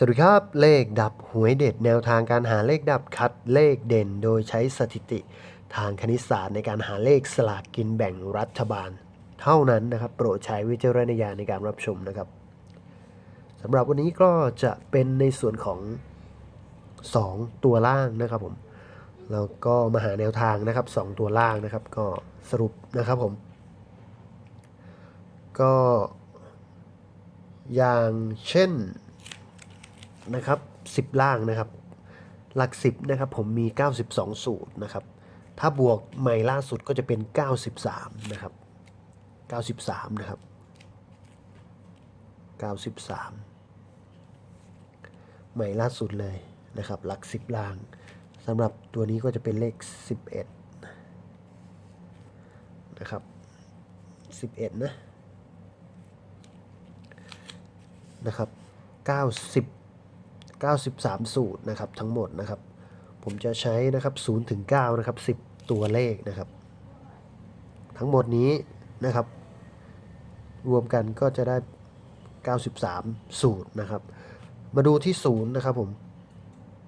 สวัสดีครับ เลขดับหวยเด็ดแนวทางการหาเลขดับคัดเลขเด่น โดยใช้สถิติทางคณิตศาสตร์ในการหาเลขสลากกินแบ่งรัฐบาล เท่านั้นนะครับ โปรดใช้วิจารณญาณในการรับชมนะครับสำหรับวันนี้ก็จะเป็นในส่วนของ 2 ตัวล่างนะครับผมแล้วก็มาหาแนวทางนะครับ 2 ตัวล่างนะครับ ก็สรุปนะครับผม ก็อย่างเช่น นะครับ10ล่างนะครับ หลัก10นะครับผมมี 92 สูตรนะครับ ถ้าบวกใหม่ล่าสุดก็จะเป็น 93 นะครับ 93 นะครับ 93 ใหม่ล่าสุดเลยนะครับ หลัก10ล่างสำหรับตัวนี้ก็จะเป็นเลข 11 นะครับ 11 นะนะครับ 90 93 สูตรนะครับทั้งหมดนะครับ ผมจะใช้นะครับ0ถึง9นะครับ 10 ตัวเลขนะครับ ทั้งหมดนี้นะครับ รวมกันก็จะได้ 93 สูตรนะครับ มาดูที่0นะครับผม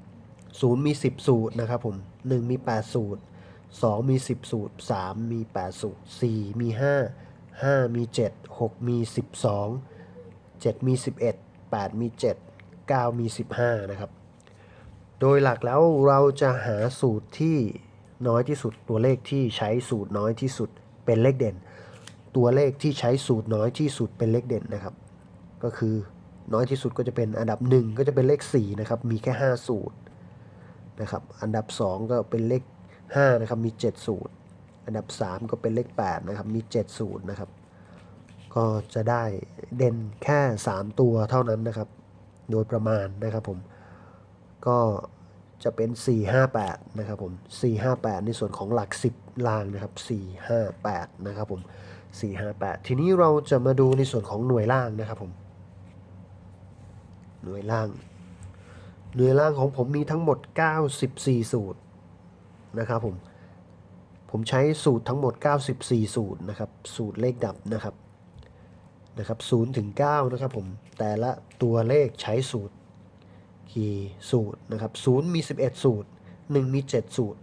0มี 10 สูตรนะครับผม1มี 8 สูตร 2 มี 10 สูตร 3 มี 8 สูตร 4 มี 5 5 มี 7 6 มี 12 7 มี 11 8 มี 7 9 มี 15 นะครับ โดยหลักแล้วเราจะหาสูตรที่น้อยที่สุด ตัวเลขที่ใช้สูตรน้อยที่สุดเป็นเลขเด่น ตัวเลขที่ใช้สูตรน้อยที่สุดเป็นเลขเด่นนะครับ ก็คือน้อยที่สุดก็จะเป็นอันดับ 1 ก็จะเป็นเลข4นะครับ มีแค่ 5 สูตรนะครับ อันดับ 2 ก็เป็นเลข5นะครับ มี 7 สูตร อันดับ 3 ก็เป็นเลข8นะครับ มี 7 สูตรนะครับ ก็จะได้เด่นแค่ 3 ตัวเท่านั้นนะครับ โดยประมาณนะครับผม ก็จะเป็น 458 นะครับผม 458 ในส่วนของหลัก 10ล่างนะครับ 458 นะครับผม 458 ทีนี้เราจะมาดูในส่วนของหน่วยล่างนะครับผม หน่วยล่าง หน่วยล่างของผมมีทั้งหมด 94 สูตรนะครับผม ผมใช้สูตรทั้งหมด 94 สูตรนะครับ สูตรเลขดับนะครับ นะครับ0ถึง9นะครับผม แต่ละตัวเลขใช้สูตรกี่สูตรนะครับ0มี 11 สูตร 1 มี 7 สูตร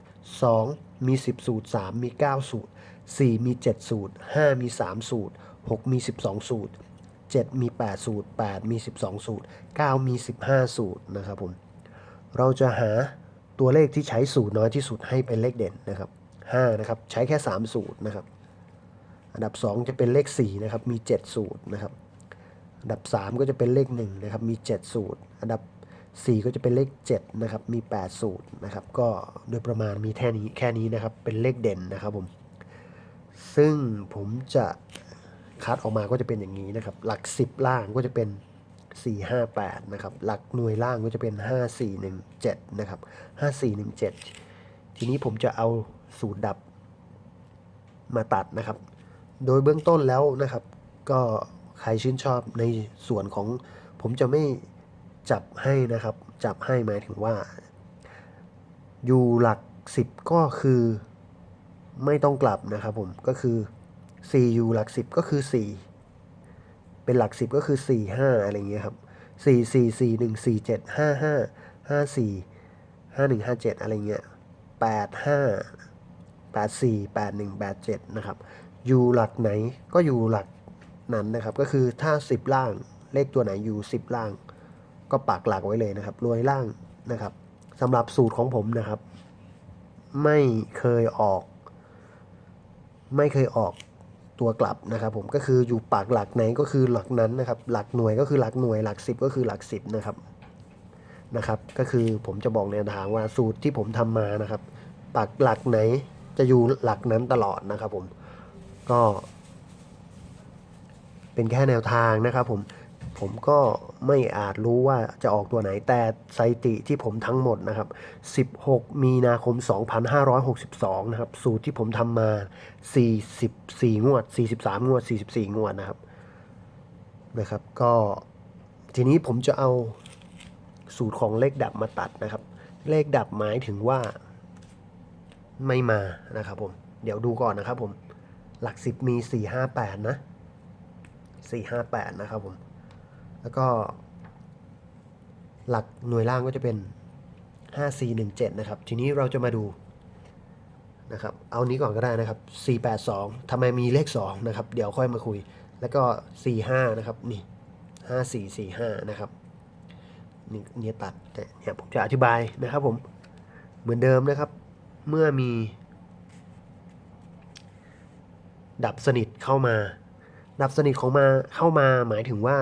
2 มี 10 สูตร 3 มี 9 สูตร 4 มี 7 สูตร 5 มี 3 สูตร 6 มี 12 สูตร 7 มี 8 สูตร 8 มี 12 สูตร 9 มี 15 สูตรนะครับผมเราจะหาตัวเลขที่ใช้สูตรน้อยที่สุดให้เป็นเลขเด่นนะครับ5นะครับใช้แค่ 3 สูตรนะครับอันดับ 2 จะเป็นเลข4นะครับมี 7 สูตรนะครับ อันดับ 3 ก็จะเป็นเลข1นะครับมี 7 สูตร อันดับ 4 ก็จะเป็นเลข7นะครับมี 8 สูตรนะครับก็โดยประมาณมีแค่นี้แค่นี้นะครับเป็นเลขเด่นนะครับผมซึ่งผมจะคัดออกมาก็จะเป็นอย่างนี้นะครับหลัก 10 ล่างก็จะเป็น 4 5 8นะครับหลักหน่วยล่างก็จะเป็น 5 4 1 7นะครับ5 4 1 7 ทีนี้ผมจะเอาสูตรดับมาตัดนะครับ โดยเบื้องต้นแล้วนะครับ ก็ ใครชื่นชอบในส่วนของผมจะไม่จับให้นะครับ จับให้หมายถึงว่า อยู่หลัก 10 ก็คือไม่ต้องกลับนะครับผมก็คือ4อยู่หลัก 10 ก็คือ 4 เป็นหลัก 10 ก็คือ 4 5 อะไรอย่างเงี้ยครับ 4 4 4 1 4 7 5 5 5 4 5 1 5 7 อะไรเงี้ย8 5 8 4 8 1 8 7 นะครับ อยู่หลักไหนก็อยู่หลัก นั้นนะครับ ก็คือถ้า 10 ล่างเลขตัวไหนอยู่ 10 ล่าง ก็ปักหลักไว้เลยนะครับรวยล่างนะครับสำหรับสูตรของผมนะครับ ไม่เคยออก ไม่เคยออกตัวกลับนะครับ ผมก็คืออยู่ปากหลักไหนก็คือหลักนั้นนะครับ หลักหน่วยก็คือหลักหน่วยหลักสิบก็คือหลักสิบนะครับนะครับ ก็คือผมจะบอกแนวทางว่าสูตรที่ผมทำมานะครับปักหลักไหนจะอยู่หลักนั้นตลอดนะครับ ผมก็ เป็นแค่แนวทางนะครับผมผมก็ไม่อาจรู้ว่าจะออกตัวไหน แต่สถิติที่ผมทั้งหมดนะครับ 16 มีนาคม 2562 นะครับ สูตรที่ผมทำมา 44 งวด 43 งวด 44 งวดนะครับนะครับ ก็ทีนี้ผมจะเอาสูตรของเลขดับมาตัดนะครับ เลขดับหมายถึงว่าไม่มานะครับผม เดี๋ยวดูก่อนนะครับผม หลัก 10 มี 458 นะ 458 นะครับผม แล้วก็ หลักหน่วยล่างก็จะเป็น 5417 นะครับ ทีนี้เราจะมาดูนะครับ เอานี้ก่อนก็ได้นะครับ 482ทำไมมีเลข 2 นะครับ เดี๋ยวค่อยมาคุย แล้วก็ 45 นะครับ นี่ 5445 นะครับ นี่เนี่ยตัดแต่เนี่ยผมจะอธิบายนะครับผม เหมือนเดิมนะครับ เมื่อมีดับสนิทเข้ามา ดับสนิทของมาเข้ามาหมายถึงว่า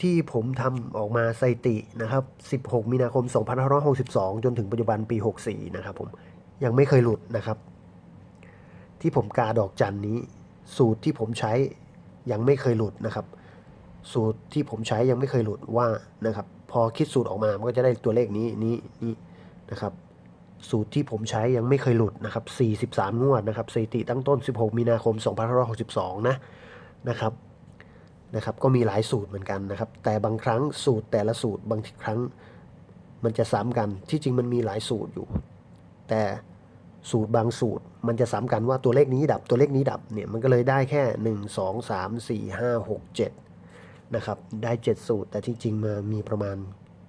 ที่ผมทำออกมาสถิตินะครับ 16 มีนาคม 2562 จนถึงปัจจุบันปี 64 นะครับผมยังไม่เคยหลุดนะครับ ที่ผมกาดอกจันนี้ สูตรที่ผมใช้ยังไม่เคยหลุดนะครับ สูตรที่ผมใช้ยังไม่เคยหลุดว่านะครับ พอคิดสูตรออกมามันก็จะได้ตัวเลขนี้นี้นี้นะครับ สูตรที่ผมใช้ยังไม่เคยหลุดนะครับ 43 งวดนะครับสถิติตั้งต้น 16 มีนาคม 2562 นะ นะครับนะครับ ก็มีหลายสูตรเหมือนกันนะครับ แต่บางครั้งสูตรแต่ละสูตรบางครั้งมันจะซ้ำกันที่จริงมันมีหลายสูตรอยู่ แต่สูตรบางสูตร มันจะซ้ำกันว่าตัวเลขนี้ดับตัวเลขนี้ดับเนี่ยมันก็เลยได้แค่ 1 2 3 4 5 6 7นะครับได้ 7 สูตร แต่ที่จริงมามีประมาณ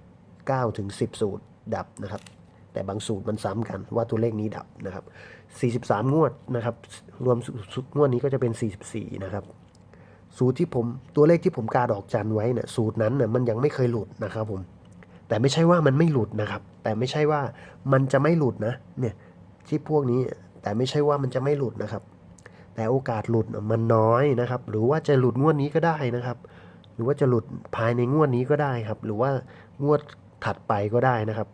9ถึง10 สูตรดับนะครับ แต่บางสูตรมันซ้ำกันว่าตัวเลขนี้ดับนะครับ 43 งวดนะครับ รวมสูตรงวดนี้ก็จะเป็น 44 นะครับ สูตรที่ผมตัวเลขที่ผมกาดอกจันไว้เนี่ยสูตรนั้นเนี่ยมันยังไม่เคยหลุดนะครับผมแต่ไม่ใช่ว่ามันไม่หลุดนะครับ แต่ไม่ใช่ว่ามันจะไม่หลุดนะ เนี่ยที่พวกนี้แต่ไม่ใช่ว่ามันจะไม่หลุดนะครับ แต่โอกาสหลุดมันน้อยนะครับ หรือว่าจะหลุดงวดนี้ก็ได้นะครับ หรือว่าจะหลุดภายในงวดนี้ก็ได้ครับ หรือว่างวดถัดไปก็ได้นะครับ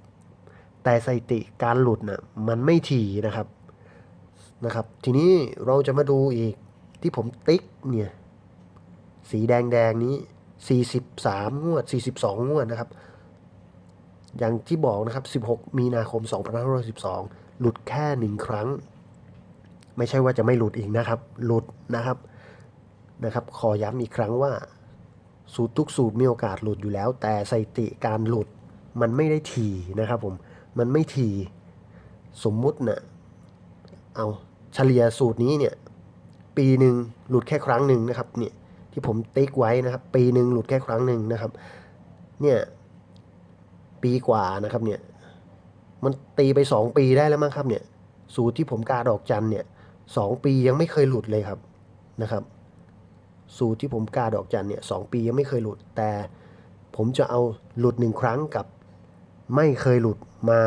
แต่สถิติการหลุดน่ะมันไม่ถี่นะครับนะครับ ทีนี้เราจะมาดูอีกที่ผมติ๊กเนี่ย สีแดงแดงนี้ 43 งวด 42 งวดนะครับ อย่างที่บอกนะครับ 16 มีนาคม 2512 หลุดแค่หนึ่งครั้ง ไม่ใช่ว่าจะไม่หลุดอีกนะครับ หลุดนะครับ นะครับ ขอย้ำอีกครั้งว่า สูตรทุกสูตรมีโอกาสหลุดอยู่แล้ว แต่สถิติการหลุดมันไม่ได้ทีนะครับผม มันไม่ทีสมมุติน่ะ เอาเฉลี่ยสูตรนี้เนี่ย ปีหนึ่งหลุดแค่ครั้งหนึ่งนะครับเนี่ย ที่ผมติ๊กไว้นะครับ ปีหนึ่งหลุดแค่ครั้งหนึ่งนะครับ เนี่ย ปีกว่านะครับ เนี่ย มันตีไปสองปีได้แล้วมั้งครับ เนี่ย สูตรที่ผมกาดอกจันเนี่ยสองปียังไม่เคยหลุดเลยครับนะครับ สูตรที่ผมกาดอกจันเนี่ยสองปียังไม่เคยหลุด แต่ผมจะเอาหลุดหนึ่งครั้งกับ ไม่เคยหลุดมา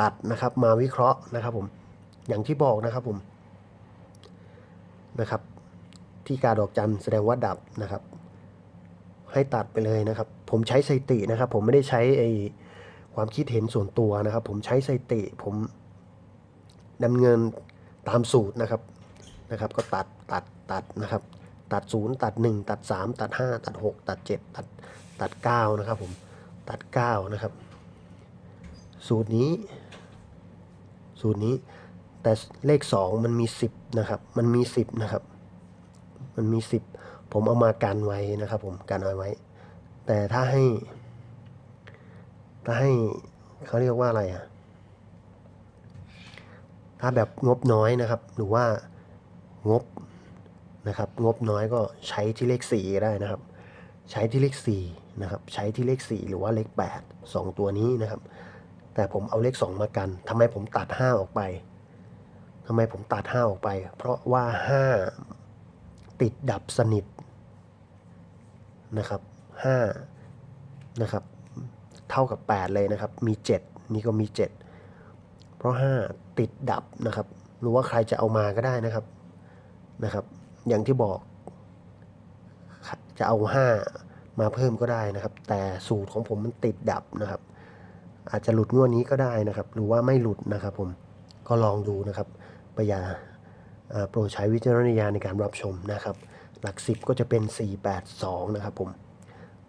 ตัดนะครับ มาวิเคราะห์นะครับ ผมอย่างที่บอกนะครับผมนะครับ ที่กาดอกจันแสดงว่าดับนะครับ ให้ตัดไปเลยนะครับ ผมใช้สตินะครับ ผมไม่ได้ใช้ไอความคิดเห็นส่วนตัวนะครับ ผมใช้สติผมดำเนินตามสูตรนะครับนะครับ ก็ตัดตัดตัดนะครับ ตัดศูนย์ตัดหนึ่งตัดสามตัดห้าตัดหกตัดเจ็ดตัดตัดเก้านะครับผมตัดเก้านะครับ สูตรนี้ สูตรนี้แต่เลขสองมันมีสิบนะครับ มันมีสิบนะครับ มันมีสิบผมเอามากันไว้นะครับผมกันเอาไว้ แต่ถ้าให้ ถ้าให้เขาเรียกว่าอะไรอะถ้าแบบงบน้อยนะครับ หรือว่างบนะครับ งบน้อยก็ใช้ที่เลขสี่ได้นะครับ ใช้ที่เลขสี่นะครับ ใช้ที่เลขสี่หรือว่าเลขแปดสองตัวนี้นะครับ แต่ผมเอาเลขสองมากันทำไมผมตัดห้าออกไปทำไมผมตัดห้าออกไป เพราะว่าห้า ติดดับสนิทนะครับห้านะครับ เท่ากับ 8 เลยนะครับ มี 7 นี่ก็มี 7 เพราะ 5 ติดดับนะครับ หรือว่าใครจะเอามาก็ได้นะครับนะครับ อย่างที่บอก จะเอา 5 มาเพิ่มก็ได้นะครับ แต่สูตรของผมมันติดดับนะครับ อาจจะหลุดงวดนี้ก็ได้นะครับ หรือว่าไม่หลุดนะครับผมก็ลองดูนะครับประยาเอ่อ โปรดใช้วิจารณญาณในการรับชมนะครับ หลัก 10 ก็จะเป็น 482 นะครับผม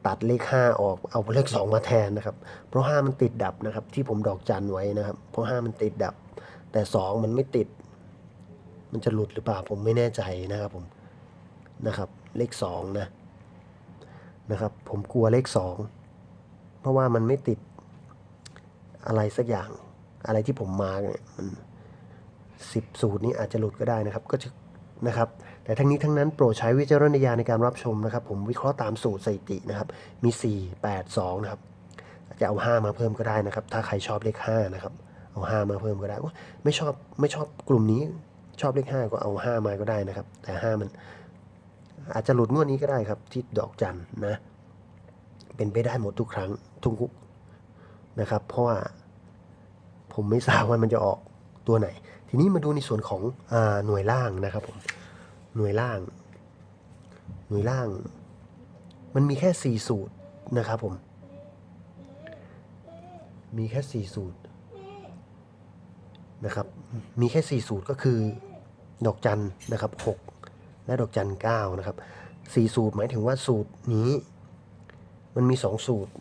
ตัดเลข 5 ออกเอาเลข 2 มาแทนนะครับ เพราะ 5 มันติดดับนะครับ ที่ผมดอกจันไว้นะครับ เพราะ 5 มันติดดับ แต่ 2 มันไม่ติด มันจะหลุดหรือเปล่าผมไม่แน่ใจนะครับผมนะครับ เลข 2 นะนะครับ ผมกลัวเลข 2 เพราะว่ามันไม่ติดอะไรสักอย่างอะไรที่ผมมาเนี่ยมัน 10 สูตรนี้อาจจะหลุดก็ได้นะครับก็จะนะครับแต่ทั้งนี้ทั้งนั้นโปรดใช้วิจารณญาณในการรับชมนะครับ ผมวิเคราะห์ตามสูตรสถิตินะครับ มี 4 8 2 นะครับจะเอา 5 มาเพิ่มก็ได้นะครับ ถ้าใครชอบเลข5นะครับเอา 5 มาเพิ่มก็ได้ไม่ชอบไม่ชอบกลุ่มนี้ชอบเลข5ก็เอา 5 มาก็ได้นะครับ แต่ 5 มัน อาจจะหลุดงวดนี้ก็ได้ครับ ที่ดอกจันนะ เป็นไปได้หมดทุกครั้งทุกนะครับ เพราะว่าผมไม่ทราบว่ามันจะออกตัวไหน ทีนี้มาดูในส่วนของอหน่วยล่างนะครับผมหน่วยล่าง หน่วยล่าง มันมีแค่สี่สูตรนะครับผม มีแค่สี่สูตรนะครับ มีแค่สี่สูตรก็คือ ดอกจันนะครับหกและดอกจันเก้านะครับสี่สูตรหมายถึงว่าสูตรนี้ มันมีสองสูตร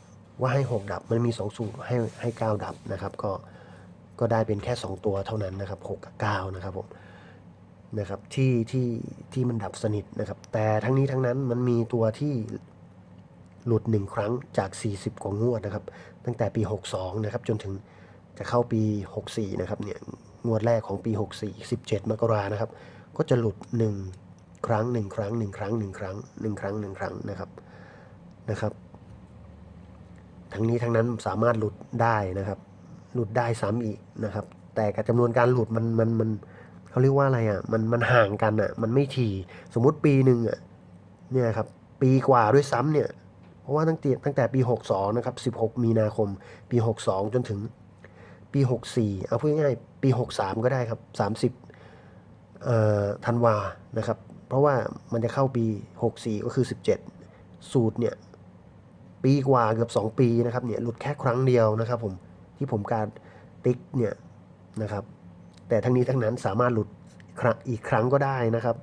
ว่าให้หกดับ มันมีสองสูตรให้ให้เก้าดับนะครับ ก็ ก็ได้เป็นแค่สองตัวเท่านั้นนะครับหกกับเก้านะครับผมนะครับที่ที่ที่มันดับสนิทนะครับ แต่ทั้งนี้ทั้งนั้นมันมีตัวที่หลุดหนึ่งครั้งจาก 40 กว่างวดนะครับ ตั้งแต่ปี 62 นะครับ จนถึงจะเข้าปี 64 นะครับเนี่ยงวดแรกของปี 64 17 มกรานะครับ ก็จะหลุด 1 ครั้ง 1 ครั้ง 1 ครั้ง 1 ครั้ง 1 ครั้ง 1 ครั้งนะครับนะครับ ทั้งนี้ทั้งนั้นสามารถหลุดได้นะครับ หลุดได้ซ้ำอีกนะครับ แต่กับจำนวนการหลุดมันมันมันเขาเรียกว่าอะไรอะมันมันห่างกันอะ มันไม่ถี่สมมุติปีหนึ่งอะเนี่ยครับปีกว่าด้วยซ้ำเนี่ย เพราะว่าตั้งแต่ตั้งแต่ปี 62 นะครับ 16 มีนาคม ปี 62 จนถึงปี 64 เอาพูดง่ายๆปี 63 ก็ได้ครับ 30เอ่อธันวานะครับ เพราะว่ามันจะเข้าปี 64 ก็คือ 17 สูตรเนี่ย ปีกว่าเกือบ 2 ปีนะครับเนี่ยหลุดแค่ครั้งเดียวนะครับผม ที่ผมการติ๊กเนี่ยนะครับ แต่ทั้งนี้ทั้งนั้นสามารถหลุดอีกครั้งก็ได้นะครับ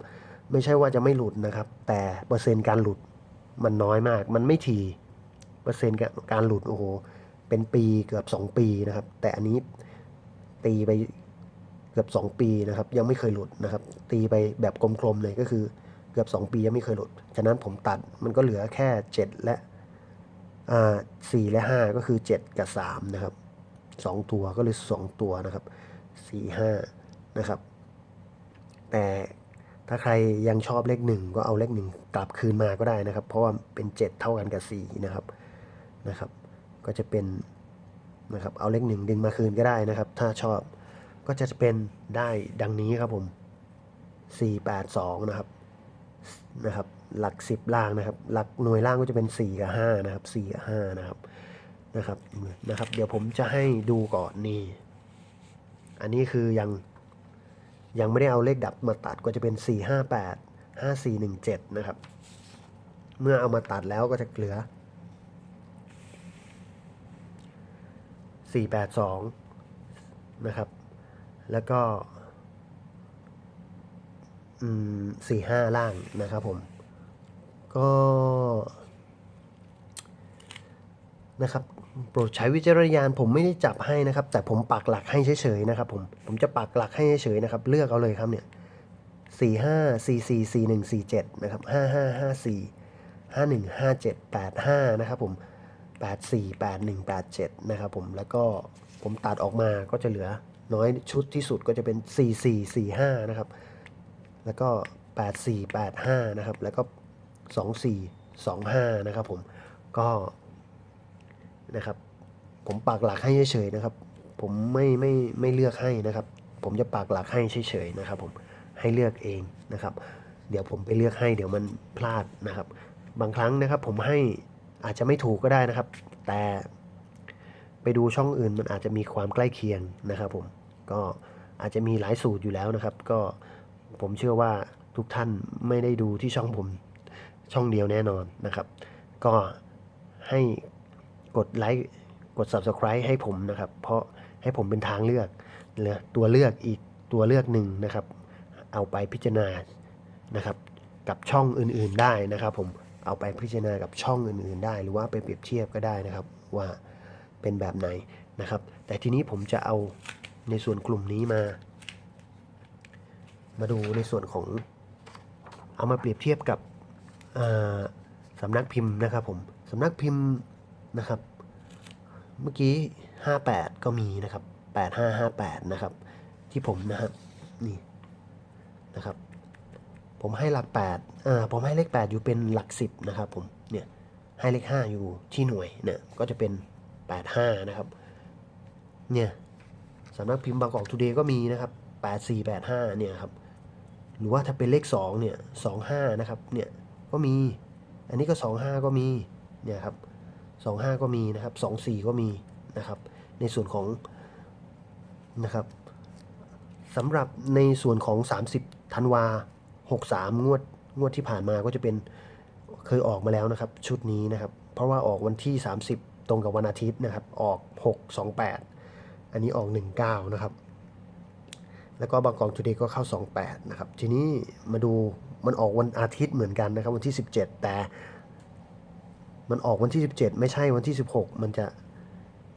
ไม่ใช่ว่าจะไม่หลุดนะครับ แต่เปอร์เซ็นต์การหลุดมันน้อยมาก มันไม่ถี่เปอร์เซ็นต์การหลุดโอ้โหเป็นปีเกือบ 2 ปีนะครับ แต่อันนี้ตีไปเกือบ 2 ปีนะครับ ยังไม่เคยหลุดนะครับ ตีไปแบบกลมๆเลยก็คือเกือบ 2 ปียังไม่เคยหลุด ฉะนั้นผมตัดมันก็เหลือแค่ 7 และอ่าสี่และห้าก็คือเจ็ดกับสามนะครับ สองตัวก็เลยสองตัวนะครับสี่ห้านะครับ แต่ถ้าใครยังชอบเลขหนึ่งก็เอาเลขหนึ่งกลับคืนมาก็ได้นะครับ เพราะว่าเป็นเจ็ดเท่ากันกับสี่นะครับนะครับ ก็จะเป็นนะครับเอาเลขหนึ่งดึงมาคืนก็ได้นะครับ ถ้าชอบก็จะเป็นได้ดังนี้ครับผมสี่แปดสองนะครับนะครับ หลักสิบล่างนะครับ หลักหน่วยล่างก็จะเป็น 4 กับ 5 นะครับ 4 กับ 5 นะครับ นะครับนะครับ เดี๋ยวผมจะให้ดูก่อนนี่ อันนี้คือยังยังไม่ได้เอาเลขดับมาตัดก็จะเป็น 4 5 8 5 4 1 7 นะครับ เมื่อเอามาตัดแล้วก็จะเหลือ 4 8 2 นะครับ แล้วก็อืมสี่ห้าล่างนะครับผม ก็นะครับ โปรดใช้วิจารณญาณผมไม่ได้จับให้นะครับ แต่ผมปักหลักให้เฉยๆนะครับผมผมจะปักหลักให้เฉยๆนะครับ เลือกเอาเลยครับเนี่ยสี่ห้าสี่สี่สี่หนึ่งสี่เจ็ดนะครับห้าห้าห้าสี่ห้าหนึ่งห้าเจ็ดแปดห้านะครับผมแปดสี่แปดหนึ่งแปดเจ็ดนะครับผมแล้วก็ผมตัดออกมาก็จะเหลือน้อยชุดที่สุดก็จะเป็นสี่สี่สี่ห้านะครับ แล้วก็ 8485 นะครับ แล้วก็ 2425 นะครับผม ก็ นะครับ ผมปากหลักให้เฉยๆนะครับ ผมไม่ไม่ไม่เลือกให้นะครับ ผมจะปากหลักให้เฉยๆนะครับผมให้เลือกเองนะครับ เดี๋ยวผมไปเลือกให้เดี๋ยวมันพลาดนะครับ บางครั้งนะครับ ผมให้อาจจะไม่ถูกก็ได้นะครับ แต่ไปดูช่องอื่นมันอาจจะมีความใกล้เคียงนะครับ ผมก็อาจจะมีหลายสูตรอยู่แล้วนะครับ ก็ผมเชื่อว่าทุกท่านไม่ได้ดูที่ช่องผมช่องเดียวแน่นอนนะครับ ก็ให้ กดไลค์กด subscribe ให้ผมนะครับ เพราะให้ผมเป็นทางเลือกเหลือตัวเลือกอีกตัวเลือกหนึ่งนะครับ เอาไปพิจารณานะครับ กับช่องอื่นๆได้นะครับ ผมเอาไปพิจารณากับช่องอื่นๆ ได้ หรือว่าไปเปรียบเทียบก็ได้นะครับ ว่าเป็นแบบไหนนะครับ แต่ทีนี้ผมจะเอาในส่วนกลุ่มนี้มา มาดูในส่วนของเอามาเปรียบเทียบกับสำนักพิมพ์นะครับผมสำนักพิมพ์ นะครับ เมื่อกี้ 58 ก็มีนะครับ 8558 นะครับ ที่ผมนะครับนี่นะครับ ผมให้หลัก8อ่าผมให้เลข 8 อยู่เป็นหลัก 10 นะครับผมเนี่ยให้เลข 5 อยู่ที่หน่วยเนี่ยก็จะเป็น 85 นะครับเนี่ยสำนักพิมพ์บางกอกทูเดย์ก็มีนะครับ 8485 เนี่ยครับหรือว่าถ้าเป็นเลข 2 เนี่ย 25 นะครับ เนี่ย ก็มี อันนี้ก็ 25 ก็มี เนี่ยครับ 25 ก็มีนะครับ 24 ก็มีนะครับ ในส่วนของนะครับสำหรับในส่วนของ 30ธันวา 63 งวดงวดที่ผ่านมาก็จะเป็นเคยออกมาแล้วนะครับ ชุดนี้นะครับ เพราะว่าออกวันที่ 30 ตรงกับวันอาทิตย์นะครับ ออก 628 อันนี้ออก 19 นะครับ แล้วก็บางกอกทูเดย์ก็เข้า 28 นะครับ ทีนี้มาดูมันออกวันอาทิตย์เหมือนกันนะครับ วันที่ 17 แต่ มันออกวันที่ 17 ไม่ใช่วันที่ 16 มันจะ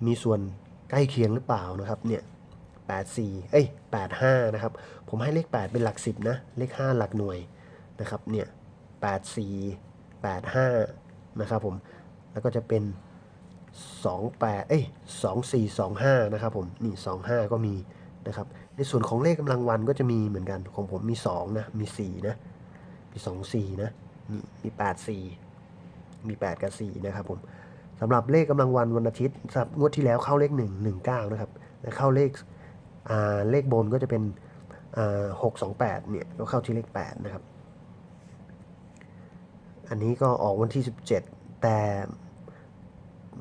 มีส่วนใกล้เคียงหรือเปล่านะครับ เนี่ย84เอ้ย85 นะครับ ผมให้เลข 8 เป็นหลัก 10 นะ เลข 5 หลักหน่วยนะครับ เนี่ย84 85 นะครับผม แล้วก็จะเป็น 28 เอ้ย2425 นะครับผม นี่ 25 ก็มีนะครับ ในส่วนของเลขกำลังวันก็จะมีเหมือนกัน ของผมมี 2 นะ มี 4 นะ มี 2 4 นะ นี่ มี 8 4 มี 8 กับ 4 นะครับผมสำหรับเลขกำลังวันวันอาทิตย์สับงวดที่แล้วเข้าเลข 1 1 9 นะครับและเข้าเลขเลขบนก็จะเป็นอ่า6 2 8เนี่ยก็เข้าที่เลข 8 นะครับ อันนี้ก็ออกวันที่ 17 แต่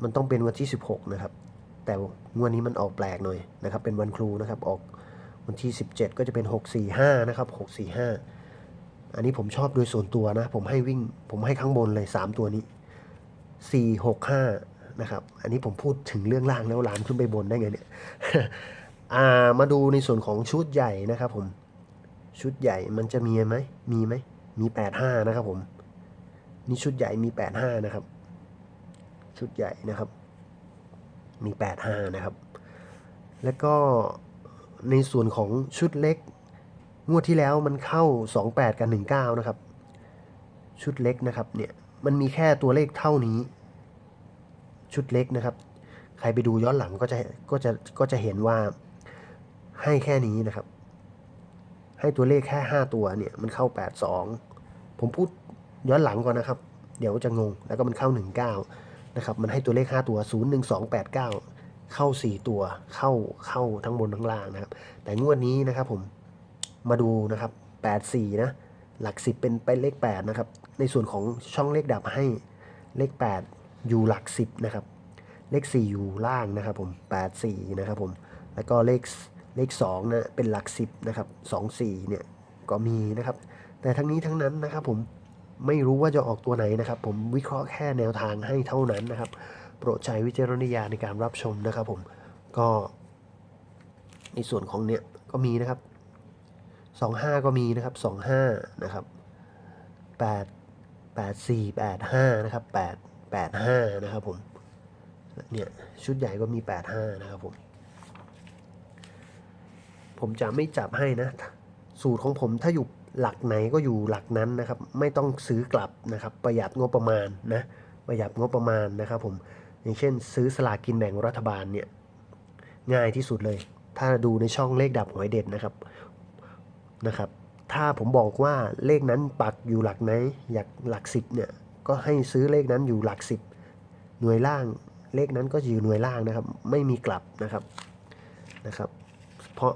มันต้องเป็นวันที่ 16 นะครับ แต่งวดนี้มันออกแปลกหน่อยนะครับ เป็นวันครูนะครับ ออกวันที่ 17 ก็จะเป็น 645 นะครับ 645 อันนี้ผมชอบโดยส่วนตัวนะ ผมให้วิ่ง ผมให้ข้างบนเลย 3 ตัวนี้ 465 นะครับ อันนี้ผมพูดถึงเรื่องล่างแล้วลามขึ้นไปบนได้ไงเนี่ยอ่ามาดูในส่วนของชุดใหญ่นะครับผมชุดใหญ่มันจะมีไหมมีไหมมี 85 นะครับผม นี่ชุดใหญ่มี 85 นะครับ ชุดใหญ่นะครับ มี 85 นะครับ แล้วก็ในส่วนของชุดเล็ก งวดที่แล้วมันเข้า 28 กับ 19 นะครับ ชุดเล็กนะครับ เนี่ย มันมีแค่ตัวเลขเท่านี้ ชุดเล็กนะครับ ใครไปดูย้อนหลังก็จะ ก็จะ ก็จะเห็นว่าให้แค่นี้นะครับ ให้ตัวเลขแค่ 5 ตัว เนี่ย มันเข้า 82 ผมพูดย้อนหลังก่อนนะครับ เดี๋ยวจะงง แล้วก็มันเข้า 19 นะครับ มันให้ตัวเลข 5 ตัว 0 1 2 8 9 เข้า 4 ตัว เข้า เข้าทั้งบนทั้งล่างนะครับ แต่งวดนี้นะครับผม มาดูนะครับ 84 นะ หลัก 10 เป็นไปเลข 8 นะครับ ในส่วนของช่องเลขดับให้เลข 8 อยู่หลัก 10 นะครับ เลข 4 อยู่ล่างนะครับผม 84 นะครับผม แล้วก็เลขเลข2นะเป็นหลัก 10 นะครับ 24 เนี่ยก็มีนะครับ แต่ทั้งนี้ทั้งนั้นนะครับผมไม่รู้ว่าจะออกตัวไหนนะครับ ผมวิเคราะห์แค่แนวทางให้เท่านั้นนะครับ โปรดใช้วิจารณญาณในการรับชมนะครับผมก็ในส่วนของเนี่ยก็มีนะครับ 25 ก็มีนะครับ 25 นะครับ 8 84 85 นะครับ 8 85 นะครับผม เนี่ย ชุดใหญ่ก็มี 85 นะครับผม ผมจะไม่จับให้นะ สูตรของผมถ้าอยู่หลักไหนก็อยู่หลักนั้นนะครับ ไม่ต้องซื้อกลับนะครับ ประหยัดงบประมาณนะ ประหยัดงบประมาณนะครับผม อย่างเช่น ซื้อสลากกินแบ่งรัฐบาลเนี่ย ง่ายที่สุดเลย ถ้าดูในช่องเลขดับหวยเด็ดนะครับ นะครับ ถ้าผมบอกว่าเลขนั้นปักอยู่หลักไหนอยากหลักสิบเนี่ยก็ให้ซื้อเลขนั้นอยู่หลักสิบหน่วยล่างเลขนั้นก็จะอยู่หน่วยล่างนะครับ ไม่มีกลับนะครับนะครับ เพราะ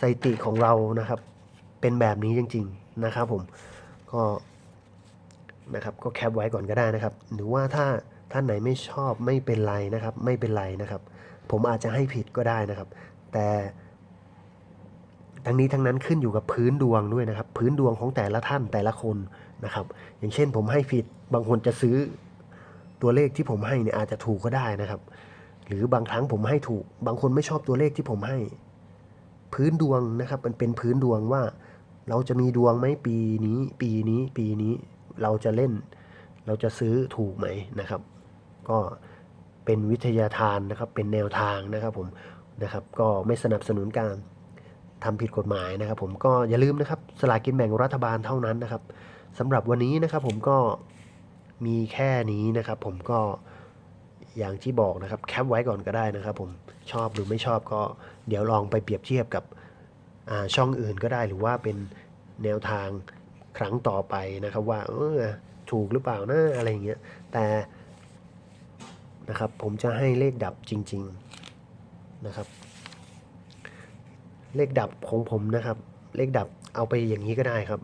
สถิติของเรานะครับ เป็นแบบนี้จริง ๆนะครับ ผมก็นะครับก็แคปไว้ก่อนก็ได้นะครับ หรือว่าถ้าท่านไหนไม่ชอบไม่เป็นไรนะครับ ไม่เป็นไรนะครับ ผมอาจจะให้ผิดก็ได้นะครับ แต่ ทั้งนี้ทั้งนั้นขึ้นอยู่กับพื้นดวงด้วยนะครับ พื้นดวงของแต่ละท่านแต่ละคนนะครับ อย่างเช่นผมให้ผิดบางคนจะซื้อตัวเลขที่ผมให้เนี่ยอาจจะถูกก็ได้นะครับ หรือบางครั้งผมให้ถูก บางคนไม่ชอบตัวเลขที่ผมให้ พื้นดวงนะครับ มันเป็นพื้นดวงว่า เราจะมีดวงไหมปีนี้ ปีนี้ปีนี้เราจะเล่น เราจะซื้อถูกไหมนะครับ ก็เป็นวิทยาทานนะครับเป็นแนวทางนะครับผมนะครับ ก็ไม่สนับสนุนการ ทำผิดกฎหมายนะครับ ผมก็อย่าลืมนะครับสลากกินแบ่งรัฐบาลเท่านั้นนะครับสำหรับวันนี้นะครับ ผมก็มีแค่นี้นะครับ ผมก็อย่างที่บอกนะครับแคปไว้ก่อนก็ได้นะครับ ผมชอบหรือไม่ชอบก็เดี๋ยวลองไปเปรียบเทียบกับช่องอื่นก็ได้หรือว่าเป็นแนวทางครั้งต่อไปนะครับ ว่าเออถูกหรือเปล่านะอะไรอย่างเงี้ยแต่นะครับผมจะให้เลขดับจริง ๆนะครับ เลขดับของผมนะครับ เลขดับเอาไปอย่างนี้ก็ได้ครับ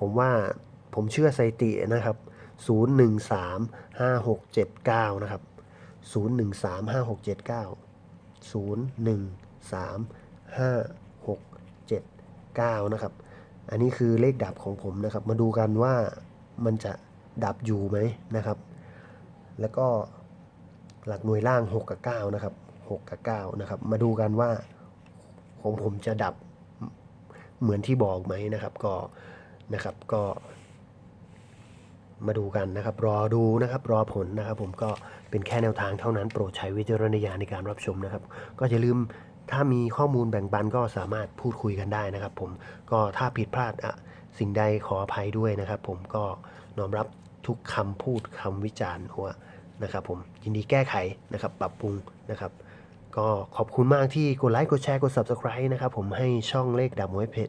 ผมว่าผมเชื่อสถิตินะครับ 0 1 3 5 6 7 9 นะครับ 0 1 3 5 6 7 9 0 1 3 5 6 7 9 นะครับ อันนี้คือเลขดับของผมนะครับ มาดูกันว่ามันจะดับอยู่ไหมนะครับ แล้วก็หลักหน่วยล่าง 6 กับ 9 นะครับ 6 กับ 9 นะครับ มาดูกันว่า ของผมจะดับเหมือนที่บอกไหมนะครับ ก็นะครับก็ มาดูกันนะครับ รอดูนะครับ รอผลนะครับ ผมก็เป็นแค่แนวทางเท่านั้นโปรดใช้วิจารณญาณในการรับชมนะครับ ก็อย่าลืมถ้ามีข้อมูลแบ่งปันก็สามารถพูดคุยกันได้นะครับ ผมก็ถ้าผิดพลาดอะสิ่งใดขออภัยด้วยนะครับ ผมก็น้อมรับทุกคำพูดคำวิจารณ์หัวนะครับ ผมยินดีแก้ไขนะครับ ปรับปรุงนะครับ ก็ขอบคุณมากที่กดไลค์กดแชร์กด subscribe นะครับ ผมให้ช่องเลขดับหวยเพจ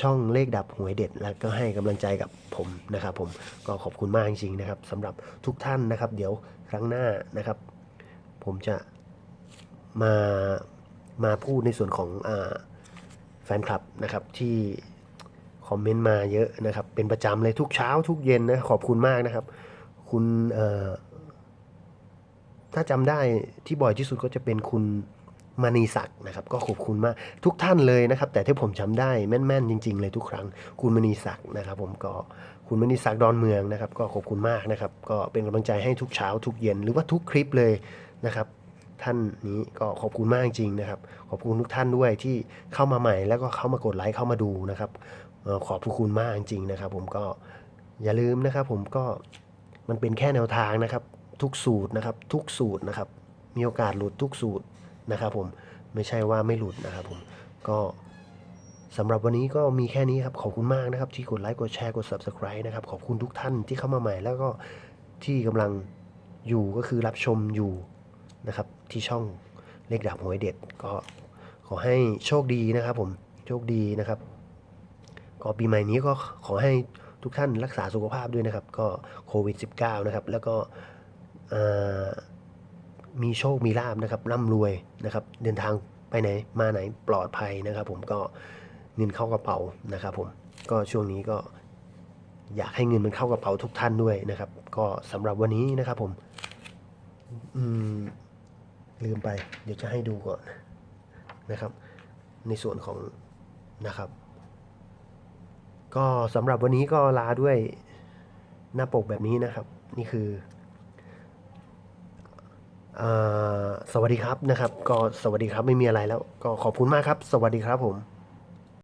ช่องเลขดับหวยเด็ด แล้วก็ให้กำลังใจกับผมนะครับ ผมก็ขอบคุณมากจริงๆนะครับสำหรับทุกท่านนะครับ เดี๋ยวครั้งหน้านะครับ ผมจะมามาพูดในส่วนของอแฟนคลับนะครับที่คอมเมนต์มาเยอะนะครับ เป็นประจำเลยทุกเช้าทุกเย็นนะขอบคุณมากนะครับ คุณเอ่อ ถ้าจำได้ที่บ่อยที่สุดก็จะเป็นคุณมณีศักดิ์นะครับ ก็ขอบคุณมากทุกท่านเลยนะครับ แต่ที่ผมจำได้แม่นๆจริง ๆ เลยทุกครั้ง คุณมณีศักดิ์นะครับ ผมก็คุณมณีศักดิ์ดอนเมืองนะครับ ก็ขอบคุณมากนะครับ ก็เป็นกำลังใจให้ทุกเช้าทุกเย็นหรือว่าทุกคลิปเลยนะครับ ท่านนี้ก็ขอบคุณมากจริงนะครับ ขอบคุณทุกท่านด้วยที่เข้ามาใหม่ แล้วก็เข้ามากดไลค์เข้ามาดูนะครับเอ่อขอบคุณมากจริงนะครับ ผมก็อย่าลืมนะครับ ผมก็มันเป็นแค่แนวทางนะครับ ทุกสูตรนะครับ ทุกสูตรนะครับ มีโอกาสหลุดทุกสูตรนะครับ ผมไม่ใช่ว่าไม่หลุดนะครับ ผมก็สำหรับวันนี้ก็มีแค่นี้ครับ ขอบคุณมากนะครับ ที่กดไลค์กดแชร์กด subscribe นะครับ ขอบคุณทุกท่านที่เข้ามาใหม่ แล้วก็ที่กำลังอยู่ก็คือรับชมอยู่นะครับ ที่ช่องเลขดาบหวยเด็ด ก็ขอให้โชคดีนะครับ ผมโชคดีนะครับ ก็ปีใหม่นี้ก็ขอให้ทุกท่านรักษาสุขภาพด้วยนะครับ ก็โควิด -19 นะครับ แล้วก็ มีโชคมีลาบนะครับร่ำรวยนะครับ เดินทางไปไหนมาไหนปลอดภัยนะครับ ผมก็เงินเข้ากระเป๋านะครับ ผมก็ช่วงนี้ก็อยากให้เงินมันเข้ากระเป๋าทุกท่านด้วยนะครับ ก็สำหรับวันนี้นะครับ ผม อืมลืมไป เดี๋ยวจะให้ดูก่อนนะครับ ในส่วนของนะครับ ก็สำหรับวันนี้ก็ลาด้วยหน้าปกแบบนี้นะครับ นี่คือ สวัสดีครับนะครับ ก็สวัสดีครับไม่มีอะไรแล้ว ก็ขอบคุณมากครับ สวัสดีครับผม